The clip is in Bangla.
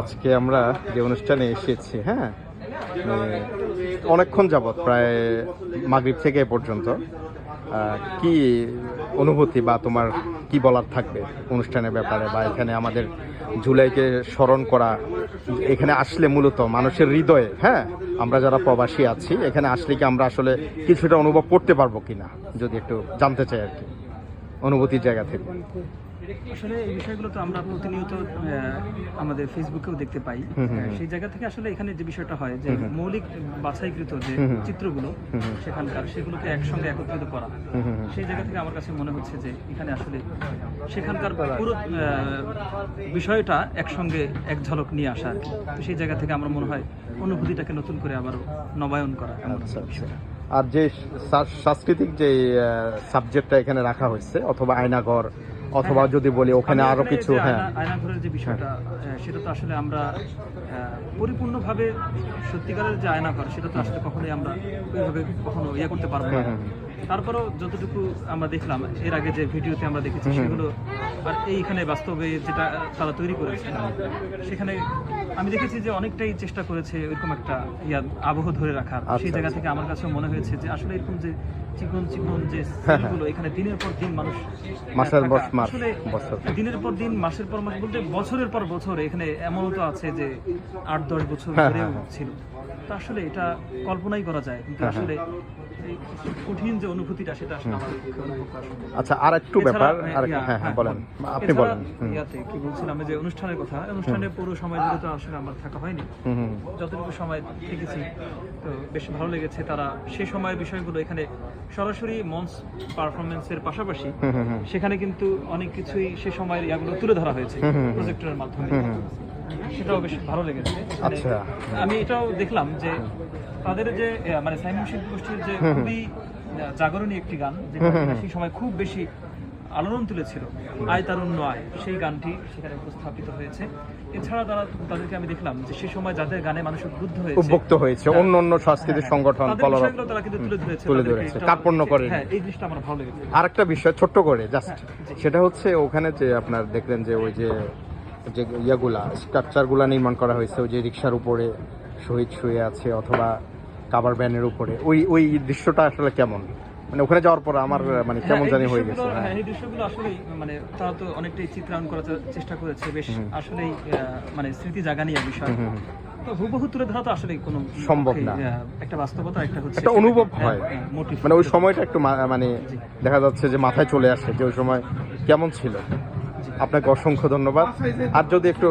আজকে আমরা যে অনুষ্ঠানে এসেছি হ্যাঁ? মানে অনেকক্ষণ যাবৎ, প্রায় মাগরিব থেকে পর্যন্ত। কি অনুভূতি বা তোমার কি বলার থাকবে অনুষ্ঠানের ব্যাপারে বা এখানে আমাদের জুলাইকে স্মরণ করা? এখানে আসলে মূলত মানুষের হৃদয়ে হ্যাঁ? আমরা যারা প্রবাসী আছি, এখানে আসলে কি আমরা আসলে কিছুটা অনুভব করতে পারব কিনা? যদি একটু জানতে চাই আর কি। অনুভূতির জায়গা থেকে। আসলে এই বিষয়গুলো তো আমরা প্রতিনিয়ত আমাদের ফেসবুকেও দেখতে পাই সেই জায়গা থেকে আসলে এখানে যে বিষয়টা হয় যে মৌলিক বাছাইকৃত যে। চিত্রগুলো। সেখানকার সেগুলোকে একসঙ্গে একত্রিত করা। সেই জায়গা থেকে আমার কাছে মনে হচ্ছে যে এখানে আসলে সেখানকার পুরো বিষয়টা একসঙ্গে এক ঝলক নিয়ে আসা সেই জায়গা থেকে আমার মনে হয় অনুভূতিটাকে নতুন করে আবারও নবায়ন করা এমন আচ্ছা আচ্ছা। আর যে সাংস্কৃতিক যে সাবজেক্টটা এখানে রাখা হয়েছে অথবা আয়নাঘর অথবা যদি বলি ওখানে আরও কিছু হ্যাঁ। আয়নাঘরের যে বিষয়টা সেটা তো আসলে আমরা পরিপূর্ণভাবে সত্যিকারের যে আয়নাঘর সেটা তো আসলে কখনোই আমরা ওইভাবে কখনো ইয়ে করতে পারব না। হুম, তারপরেও যতটুকু আমরা দেখলাম এর আগে যে ভিডিওতে আমরা দেখেছি সেগুলো আর এইখানে বাস্তবে যেটা তারা তৈরি করেছে সেখানে আমি দেখেছি যে অনেকটাই চেষ্টা করেছে ওইরকম একটা ইয়া আবহ ধরে রাখার। আচ্ছা, সেই জায়গা আচ্ছা। থেকে আমার কাছে মনে হয়েছে যে আসলে এরকম যে চিকন চিকন যে হ্যাঁ, সিনগুলো এখানে দিনের পর দিন মানুষ মাসের পর মাস, বছর। দিনের পর দিন মাসের পর মাস বলতে বছরের পর বছর এখানে এমনও তো আছে যে আট দশ বছর হ্যাঁ, ধরেও হ্যাঁ, ছিল। তো আসলে এটা কল্পনাই করা যায়। কিন্তু হ্যাঁ, আসলে কঠিন যে অনুভূতিটা সেটা আসলে। আচ্ছা আর একটু ব্যাপার আর হ্যাঁ হ্যাঁ বলেন। আপনি বলেন। ইয়াতে কি বলছিলাম আমি যে অনুষ্ঠানের কথা অনুষ্ঠানে পুরো সময় জুড়ে তো আসলে আমার থাকা হয়নি। যতটুকু সময় থেকেছি তো বেশ ভালো লেগেছে তারা সে সময়ের বিষয়গুলো এখানে সরাসরি মঞ্চ পারফরমেন্সের পাশাপাশি। সেখানে কিন্তু অনেক কিছুই সে সময়ের ইয়াগুলো তুলে ধরা হয়েছে। প্রজেক্টরের মাধ্যমে। সেটাও বেশ ভালো লেগেছে মানে আচ্ছা। আমি এটাও দেখলাম যে তাদের যে মানে সাইমন শিল্পী গোষ্ঠীর যে খুবই জাগরণী একটি গান যেটা সেই সময় খুব বেশি আলোড়ন তুলেছিল আয় তারুণ্য আয় সেই গানটি সেখানে উপস্থাপিত হয়েছে এছাড়া তারা তাদেরকে আমি দেখলাম যে সেই সময় যাদের গানে মানুষ উদ্বুদ্ধ হয়েছে হয়েছে অন্য অন্য সাংস্কৃতিক সংগঠন তাদের কলরব তারা কিন্তু তুলে ধরেছে তুলে কার্পণ্য হ্যাঁ এই জিনিসটা আমার ভালো লেগেছে। আরেকটা বিষয় ছোট্ট করে জাস্ট হ্যাঁ, সেটা হচ্ছে ওখানে যে আপনার দেখলেন যে ওই যে যে ইয়াগুলা স্ট্রাকচারগুলা নির্মাণ করা হয়েছে ওই যে রিক্সার উপরে শহীদ শুয়ে আছে অথবা কাবার ভ্যানের উপরে ওই ওই দৃশ্যটা আসলে কেমন? মানে ওখানে যাওয়ার পর আমার মানে কেমন হ্যাঁ, জানি হয়ে গেছে হ্যাঁ। হ্যাঁ, এই দৃশ্যগুলো আসলেই মানে তারা তো অনেকটাই চিত্রায়ন করার চেষ্টা করেছে বেশ আসলেই মানে স্মৃতি জাগা নিয়ে বিষয়। হুবহু তুলে ধরা তো আসলে কোনো সম্ভব না। একটা বাস্তবতা একটা হচ্ছে একটা অনুভব হয়। মানে ওই সময়টা একটু মানে দেখা যাচ্ছে যে মাথায় চলে আসে যে ওই সময় কেমন ছিল। আপনাকে অসংখ্য ধন্যবাদ। আর যদি একটু